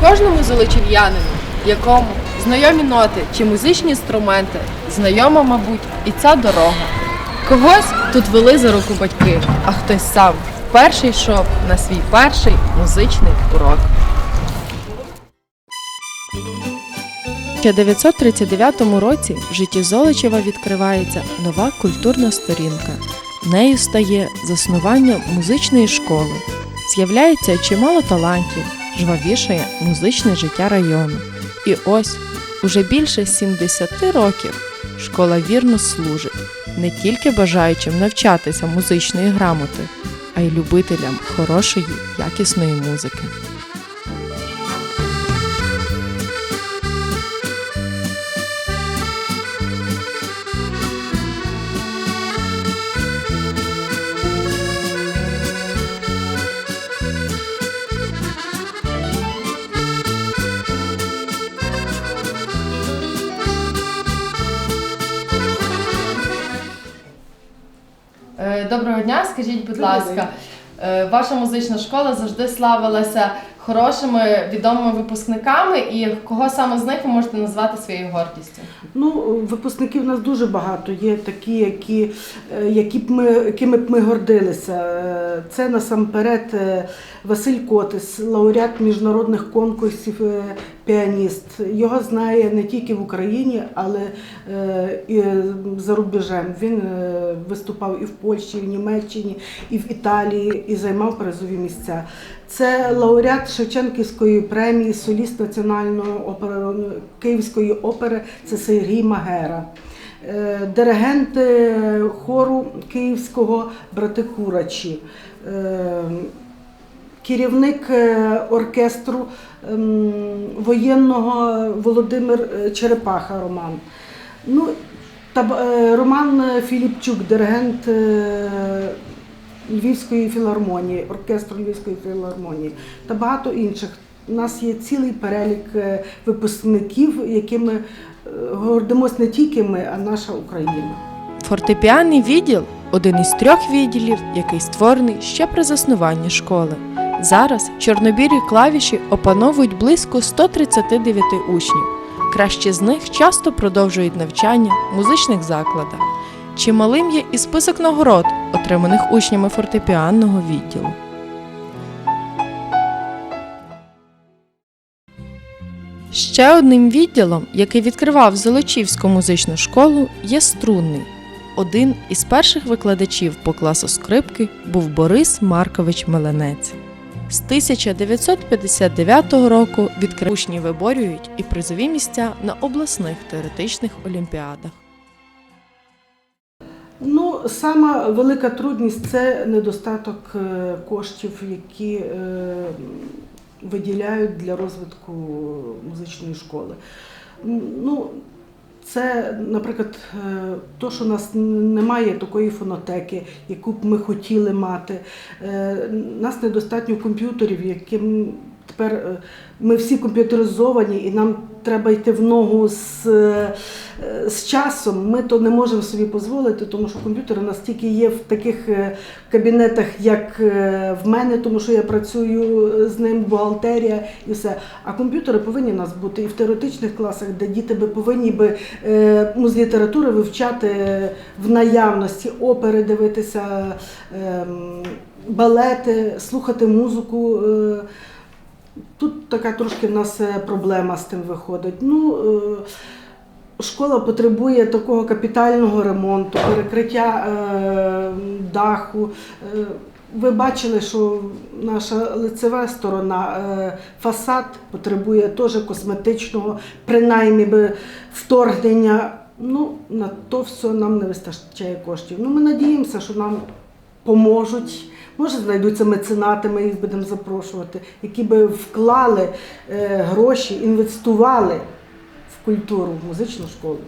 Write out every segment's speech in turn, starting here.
Кожному золочів'янину, якому знайомі ноти чи музичні інструменти, знайома, мабуть, і ця дорога. Когось тут вели за руку батьки, а хтось сам вперше йшов на свій перший музичний урок. У 1939 році в житті Золочева відкривається нова культурна сторінка. Нею стає заснування музичної школи. З'являється чимало талантів, жвавішає музичне життя району. І ось уже більше 70 років школа вірно служить не тільки бажаючим навчатися музичної грамоти, а й любителям хорошої, якісної музики. Доброго дня, скажіть, будь Добрий ласка, е, ваша музична школа завжди славилася хорошими відомими випускниками, і кого саме з них ви можете назвати своєю гордістю? Ну, випускників у нас дуже багато. Є такі, які, е, які б ми, якими б ми гордилися. Е, Це насамперед Василь Котис, лауреат міжнародних конкурсів, піаніст. Його знає не тільки в Україні, але е, і за рубежем. Він е, виступав і в Польщі, і в Німеччині, і в Італії, і займав призові місця. Це лауреат Шевченківської премії, соліст національної опери Київської опери. Це Сергій Магера. Е, Диригент е, хору Київського брати Курачі. Керівник е, оркестру ем, воєнного Володимир е, Черепаха Роман. Ну, е, Роман Філіпчук, диригент Львівської філармонії, оркестру Львівської філармонії та багато інших. У нас є цілий перелік випускників, якими гордимось не тільки ми, а наша Україна. Фортепіанний відділ один із трьох відділів, який створений ще при заснуванні школи. Зараз чорнобірі клавіші опановують близько 139 учнів. Кращі з них часто продовжують навчання в музичних закладах. Чималим є і список нагород, отриманих учнями фортепіанного відділу. Ще одним відділом, який відкривав Золочівську музичну школу, є струнний. Один із перших викладачів по класу скрипки був Борис Маркович Меленець. З 1959 року відкрив учні виборюють і призові місця на обласних теоретичних олімпіадах. Ну, сама велика трудність це недостаток е, коштів, які е, виділяють для розвитку музичної школи. Ну, це, наприклад, е, то, що у нас немає такої фонотеки, яку б ми хотіли мати. Е, нас недостатньо комп'ютерів, яким тепер е, ми всі комп'ютеризовані, і нам треба йти в ногу з, е, з часом. Ми то не можемо собі дозволити, тому що комп'ютери у нас тільки є в таких е, кабінетах, як в мене, тому що я працюю з ним, бухгалтерія і все. А комп'ютери повинні у нас бути і в теоретичних класах, де діти би повинні би ну, з літератури вивчати в наявності, опери дивитися, ем, балети, слухати музику. Тут така трошки в нас е, проблема з тим виходить. Ну, е, школа потребує такого капітального ремонту, перекриття е, даху. Ви бачили, що наша лицева сторона, фасад потребує теж косметичного, принаймні би вторгнення. Ну, на то все нам не вистачає коштів. Ну, ми надіємося, що нам поможуть. Може, знайдуться меценати, ми їх будемо запрошувати, які би вклали е, гроші, інвестували в культуру, в музичну школу.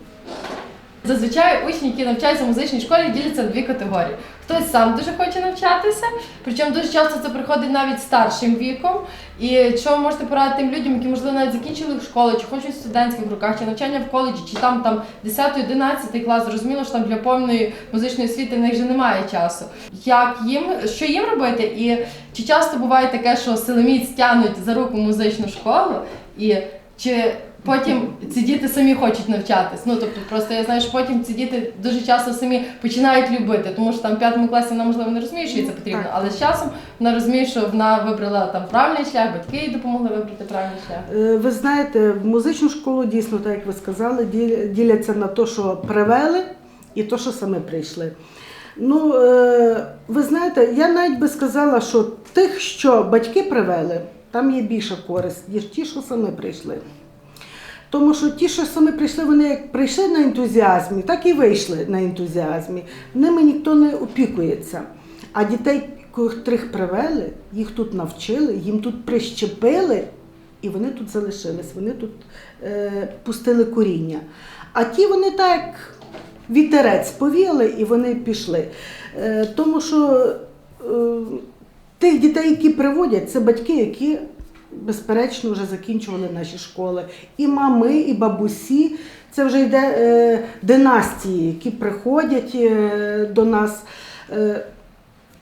Зазвичай учні, які навчаються в музичній школі, діляться на дві категорії. Хтось сам дуже хоче навчатися, причому дуже часто це приходить навіть старшим віком. І що ви можете порадити тим людям, які можливо навіть закінчили школу, чи хочуть в студентських роках, чи навчання в коледжі, чи там там 10-11 клас, зрозуміло, що там для повної музичної освіти в них вже немає часу. Як їм, що їм робити? І чи часто буває таке, що силоміць тянуть за руку музичну школу, І чи потім ці діти самі хочуть навчатись? Ну тобто, просто я знаю, що потім ці діти дуже часто самі починають любити, тому що там в п'ятому класі вона можливо не розуміє, що їй це потрібно, але з часом вона розуміє, що вона вибрала там правильний шлях, батьки їй допомогли вибрати правильний шлях. Е, Ви знаєте, в музичну школу дійсно, так як ви сказали, діляться на те, що привели, і те, що самі прийшли. Ну, е, ви знаєте, я навіть би сказала, що тих, що батьки привели, там є більша користь, ніж ті, що самі прийшли. Тому що ті, що самі прийшли, вони як прийшли на ентузіазмі, так і вийшли на ентузіазмі. Ними ніхто не опікується. А дітей, котрих привели, їх тут навчили, їм тут прищепили, і вони тут залишились, вони тут е, пустили коріння. А ті вони так вітерець повіяли і вони пішли. Е, тому що е, тих дітей, які приводять, це батьки, які безперечно вже закінчували наші школи. І мами, і бабусі. Це вже йде е, династії, які приходять е, до нас. Е,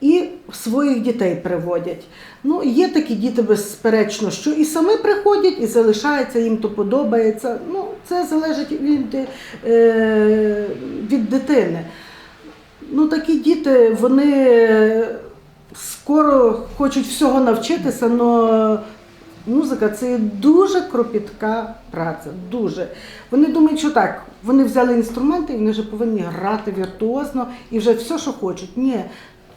і своїх дітей приводять. Ну, є такі діти, безперечно, що і самі приходять, і залишаються, їм то подобається. Ну, це залежить від, е, від дитини. Ну, такі діти, вони скоро хочуть всього навчитися, але музика це дуже кропітка праця. Дуже. Вони думають, що так, вони взяли інструменти і вони вже повинні грати віртуозно і вже все, що хочуть. Ні.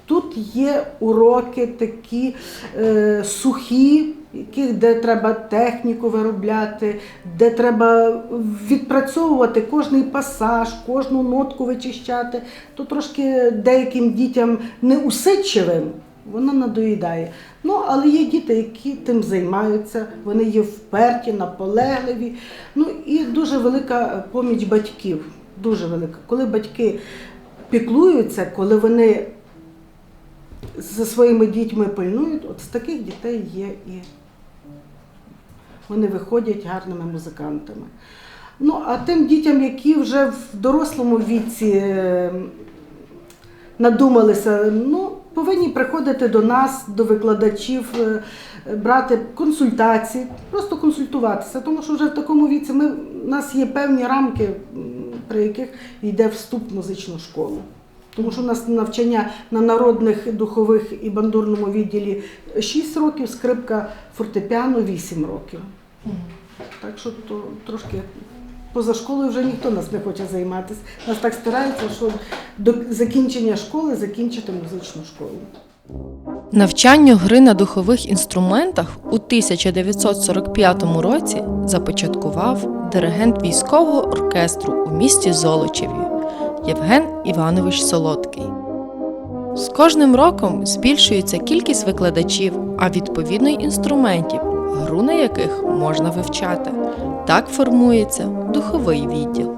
Тут є уроки такі е, сухі, які, де треба техніку виробляти, де треба відпрацьовувати кожний пасаж, кожну нотку вичищати. То трошки деяким дітям неусидчивим воно надоїдає. Ну, але є діти, які тим займаються, вони є вперті, наполегливі. Ну і дуже велика поміч батьків. Дуже велика. Коли батьки піклуються, коли вони за своїми дітьми пильнують, от з таких дітей є і вони виходять гарними музикантами. Ну, а тим дітям, які вже в дорослому віці е, надумалися, ну, повинні приходити до нас, до викладачів, е, брати консультації, просто консультуватися, тому що вже в такому віці ми, у нас є певні рамки, при яких йде вступ в музичну школу. Тому що у нас навчання на народних духових і бандурному відділі 6 років, скрипка фортепіано 8 років. Так що то трошки поза школою вже ніхто нас не хоче займатися. Нас так стараються, що до закінчення школи закінчити музичну школу. Навчанню гри на духових інструментах у 1945 році започаткував диригент військового оркестру у місті Золочеві Євген Іванович Солодкий. З кожним роком збільшується кількість викладачів, а відповідно й інструментів, гру на яких можна вивчати. Так формується духовий відділ.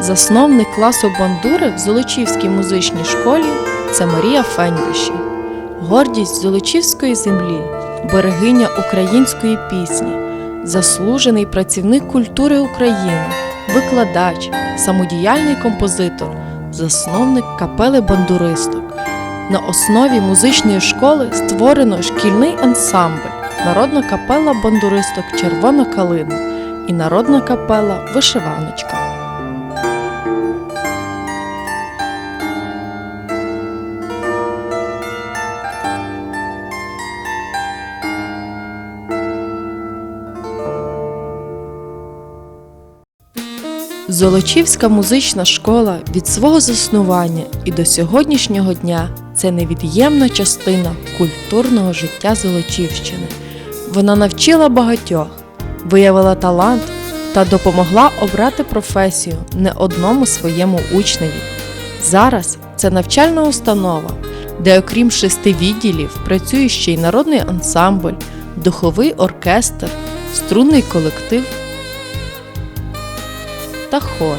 Засновник класу бандури в Золочівській музичній школі це Марія Феньбиші, гордість Золочівської землі, берегиня української пісні, заслужений працівник культури України, викладач, самодіяльний композитор, засновник капели бандуристок. На основі музичної школи створено шкільний ансамбль, народна капела бандуристок Червона калина і народна капела Вишиваночка. Золочівська музична школа від свого заснування і до сьогоднішнього дня це невід'ємна частина культурного життя Золочівщини. Вона навчила багатьох, виявила талант та допомогла обрати професію не одному своєму учневі. Зараз це навчальна установа, де, окрім шести відділів, працює ще й народний ансамбль, духовий оркестр, струнний колектив та хор.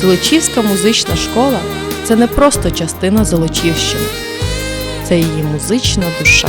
Золочівська музична школа це не просто частина Золочівщини, це її музична душа.